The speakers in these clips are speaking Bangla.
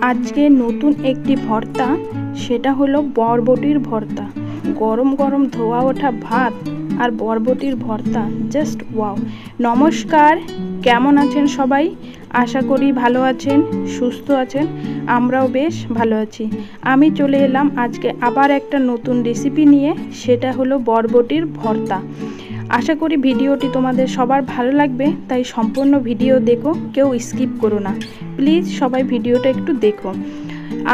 আজকে নতুন একটি ভর্তা, সেটা হলো বরবটির ভর্তা। গরম গরম ধোয়া ওঠা ভাত আর বরবটির ভর্তা জাস্ট ওয়াও নমস্কার, কেমন আছেন সবাই? আশা করি ভালো আছেন, সুস্থ আছেন, আমরাও বেশ ভালো আছি। আমি চলে এলাম আজকে আবার একটা নতুন রেসিপি নিয়ে, সেটা হলো বরবটির ভর্তা। আশা করি ভিডিওটি তোমাদের সবার ভালো লাগবে, তাই সম্পূর্ণ ভিডিও দেখো, কেউ স্কিপ করো না। প্লিজ সবাই ভিডিওটা একটু দেখো।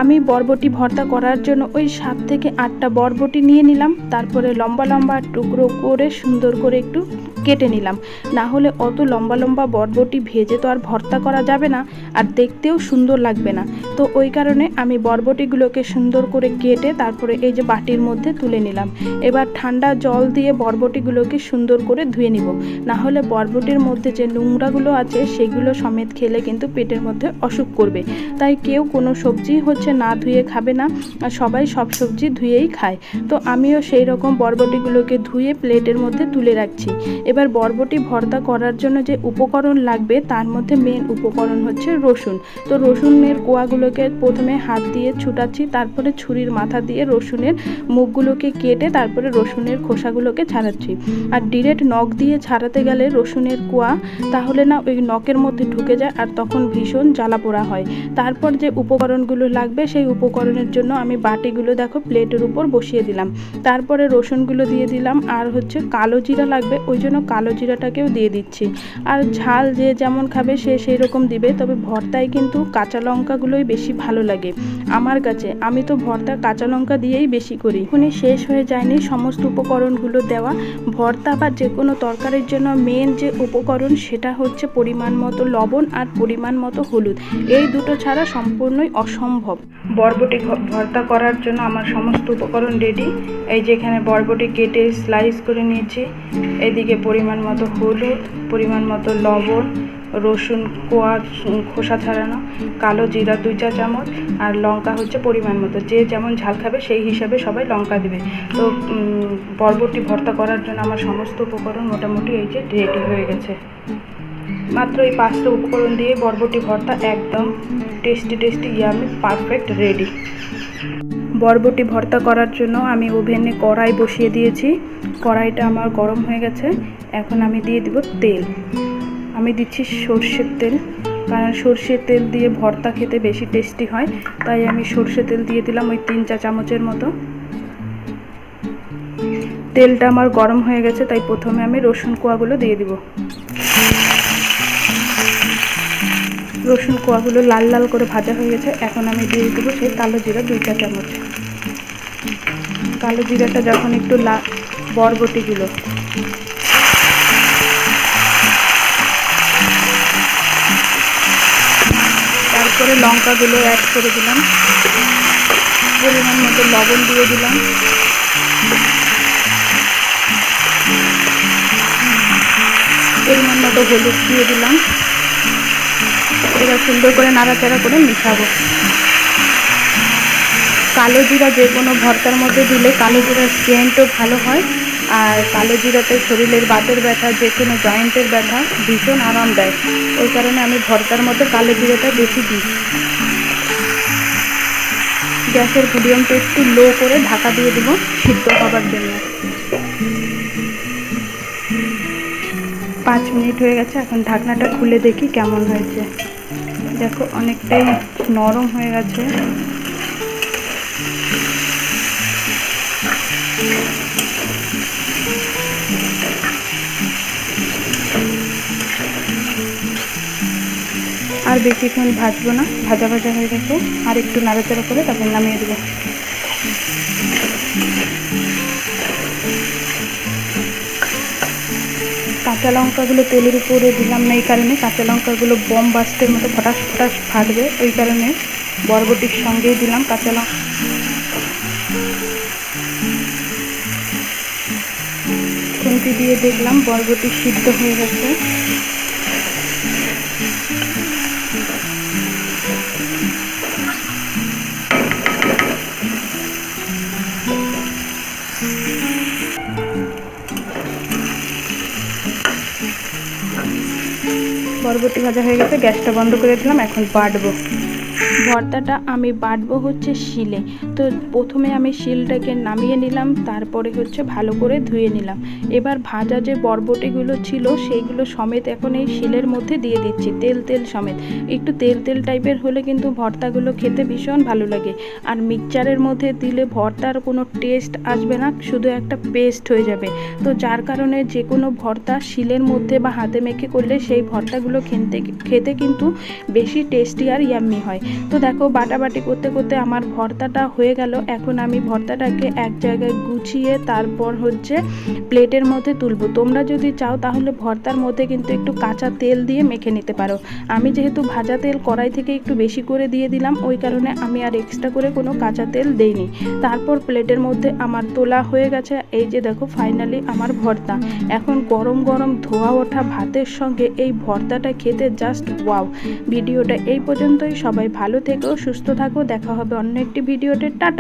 আমি বরবটি ভর্তা করার জন্য ওই সাত থেকে আটটা বরবটি নিয়ে নিলাম, তারপরে লম্বা লম্বা টুকরো করে সুন্দর করে একটু কেটে নিলাম। না হলে অত লম্বা লম্বা বরবটি ভেজে তো আর ভর্তা করা যাবে না, আর দেখতেও সুন্দর লাগবে না। তো ওই কারণে আমি বরবটিগুলোকে সুন্দর করে কেটে তারপরে এই যে বাটির মধ্যে তুলে নিলাম। এবার ঠান্ডা জল দিয়ে বরবটিগুলোকে সুন্দর করে ধুয়ে নিব। না হলে বরবটির মধ্যে যে নোংরাগুলো আছে, সেগুলো সমেত খেলে কিন্তু পেটের মধ্যে অসুখ করবে। তাই কেউ কোনো সবজি হচ্ছে না ধুয়ে খাবে না, আর সবাই সব সবজি ধুয়েই খায়। তো আমিও সেই রকম বরবটিগুলোকে ধুয়ে প্লেটের মধ্যে তুলে রাখছি। এবার বরবটি ভর্তা করার জন্য যে উপকরণ লাগবে, তার মধ্যে মেন উপকরণ হচ্ছে রসুন। তো রসুনের কোয়াগুলোকে প্রথমে হাত দিয়ে ছুটাচ্ছি, তারপরে ছুরির মাথা দিয়ে রসুনের মুখগুলোকে কেটে তারপরে রসুনের খোসাগুলোকে ছাড়াচ্ছি। আর ডিরেক্ট নখ দিয়ে ছাড়াতে গেলে রসুনের কোয়া, তাহলে না ওই নখের মধ্যে ঢুকে যায় আর তখন ভীষণ জ্বালা পোড়া হয়। তারপর যে উপকরণগুলো লাগবে, সেই উপকরণের জন্য আমি বাটিগুলো দেখো প্লেটের উপর বসিয়ে দিলাম। তারপরে রসুনগুলো দিয়ে দিলাম, আর হচ্ছে কালো জিরা লাগবে, ওই জন্য কালো জিরাটাকেও দিয়ে দিচ্ছি। আর ঝাল যে যেমন খাবে সে সেই রকম দিবে, তবে ভর্তায় কিন্তু কাঁচা লঙ্কাগুলোই বেশি ভালো লাগে। আমার কাছে, আমি তো ভর্তা কাঁচা লঙ্কা দিয়েই বেশি করি। এখনই শেষ হয়ে যায়নি সমস্ত উপকরণগুলো দেওয়া। ভর্তা বা যে কোনো তরকারির জন্য মেন যে উপকরণ সেটা হচ্ছে পরিমাণ মতো লবণ আর পরিমাণ মতো হলুদ। এই দুটো ছাড়া সম্পূর্ণই অসম্ভব। বরবটি ভর্তা করার জন্য আমার সমস্ত উপকরণ রেডি এই যে এখানে বরবটি কেটে স্লাইস করে নিয়েছি। এদিকে পরিমাণ মতো হলুদ, পরিমাণ মতো লবণ, রসুন কোয়া খোসা ছাড়ানো, কালো জিরা দুই চা চামচ আর লঙ্কা হচ্ছে পরিমাণ মতো। যে যেমন ঝাল খাবে সেই হিসাবে সবাই লঙ্কা দেবে। তো বরবটি ভর্তা করার জন্য আমার সমস্ত উপকরণ মোটামুটি এই যে রেডি হয়ে গেছে। মাত্র এই পাঁচটা উপকরণ দিয়ে বরবটি ভর্তা একদম tasty tasty yummy perfect ready বরবটি ভর্তা করার জন্য আমি ওভেনে কড়াই বসিয়ে দিয়েছি। কড়াইটা আমার গরম হয়ে গেছে। এখন আমি দিয়ে দিব তেল। আমি দিচ্ছি সর্ষের তেল, কারণ সর্ষের তেল দিয়ে ভর্তা খেতে বেশি টেস্টি হয়। তাই আমি সর্ষে তেল দিয়ে দিলাম ওই তিন চা চামচের মতো। তেলটা আমার গরম হয়ে গেছে, তাই প্রথমে আমি রসুন কোয়াগুলো দিয়ে দিব। রসুন কোয়াগুলো লাল লাল করে ভাজা হয়ে গেছে। এখন আমি দিয়ে দেবো সেই কালো জিরা দুই চা চামচ। কালো জিরাটা যখন একটু লা বরবটিগুলো। তারপরে লঙ্কাগুলো অ্যাড করে দিলাম। পরিমাণ মতো লবণ দিয়ে দিলাম। পরিমাণ মতো হলুদ দিয়ে দিলাম। এবার সুন্দর করে নাড়াচাড়া করে মিশাবো। কালো জিরা যে কোনো ভর্তার মধ্যে দিলে কালো জিরার সেন্টও ভালো হয়। আর কালো জিরাতে শরীরের বাতের ব্যথা, যে কোনো জয়েন্টের ব্যথা ভীষণ আরাম দেয় ওই কারণে আমি ভর্তার মধ্যে কালো জিরাটা বেশি দিই। গ্যাসের ভলিউমটা একটু লো করে ঢাকা দিয়ে দেবো সিদ্ধ হবার জন্য। পাঁচ মিনিট হয়ে গেছে, এখন ঢাকনাটা খুলে দেখি কেমন হয়েছে। দেখো অনেকটাই নরম হয়ে গেছে। আর বেশিক্ষণ ভাজবো না, ভাজা ভাজা হয়ে গেছে। আর একটু নাড়াচাড়া করে তারপর নামিয়ে দেবো। কাঁচা লঙ্কাগুলো তেলের উপরে দিলাম না এই কারণে। কাঁচা লঙ্কাগুলো বম বাস্টের মতো ফটাস ফটাস ফাটবে ওই কারণে বরবটির সঙ্গেই দিলাম কাঁচা লঙ্কা। খুন্তি দিয়ে দেখলাম বরবটি সিদ্ধ হয়ে গেছে। বরবটি ভাজা হয়ে গেছে গ্যাসটা বন্ধ করে দিলাম এখন বাটবো। ভর্তাটা আমি বাটবো হচ্ছে শিলে। তো প্রথমে আমি শিলটাকে নামিয়ে নিলাম, তারপরে হচ্ছে ভালো করে ধুয়ে নিলাম। এবার ভাজা যে বরবটিগুলো ছিল, সেইগুলো সমেত এখন এই শিলের মধ্যে দিয়ে দিচ্ছি, তেল তেল সমেত। একটু তেল তেল টাইপের হলে কিন্তু ভর্তাগুলো খেতে ভীষণ ভালো লাগে। আর মিক্সচারের মধ্যে দিলে ভর্তার কোনো টেস্ট আসবে না, শুধু একটা পেস্ট হয়ে যাবে। তো যার কারণে যে কোনো ভর্তা শিলের মধ্যে বা হাতে মেখে করলে সেই ভর্তাগুলো খেতে খেতে কিন্তু বেশি টেস্টি আর ইয়াম্মি হয়। তো দেখো বাটাবাটি করতে করতে আমার ভর্তাটা হয়ে গেল। এখন আমি ভর্তাটাকে এক জায়গায় গুছিয়ে তারপর হচ্ছে প্লেটের মধ্যে তুলবো। তোমরা যদি চাও তাহলে ভর্তার মধ্যে কিন্তু একটু কাঁচা তেল দিয়ে মেখে নিতে পারো। আমি যেহেতু ভাজা তেল কড়াই থেকে একটু বেশি করে দিয়ে দিলাম, ওই কারণে আমি আর এক্সট্রা করে কোনো কাঁচা তেল দেইনি। তারপর প্লেটের মধ্যে আমার তোলা হয়ে গেছে, এই যে দেখো ফাইনালি আমার ভর্তা। এখন গরম গরম ধোয়া ওঠা ভাতের সঙ্গে এই ভর্তাটা খেতে জাস্ট ওয়াও ভিডিওটা এই পর্যন্তই, সবাই ভালো থেকো সুস্থ থাকো দেখা হবে অন্য একটি ভিডিওতে। টাটা।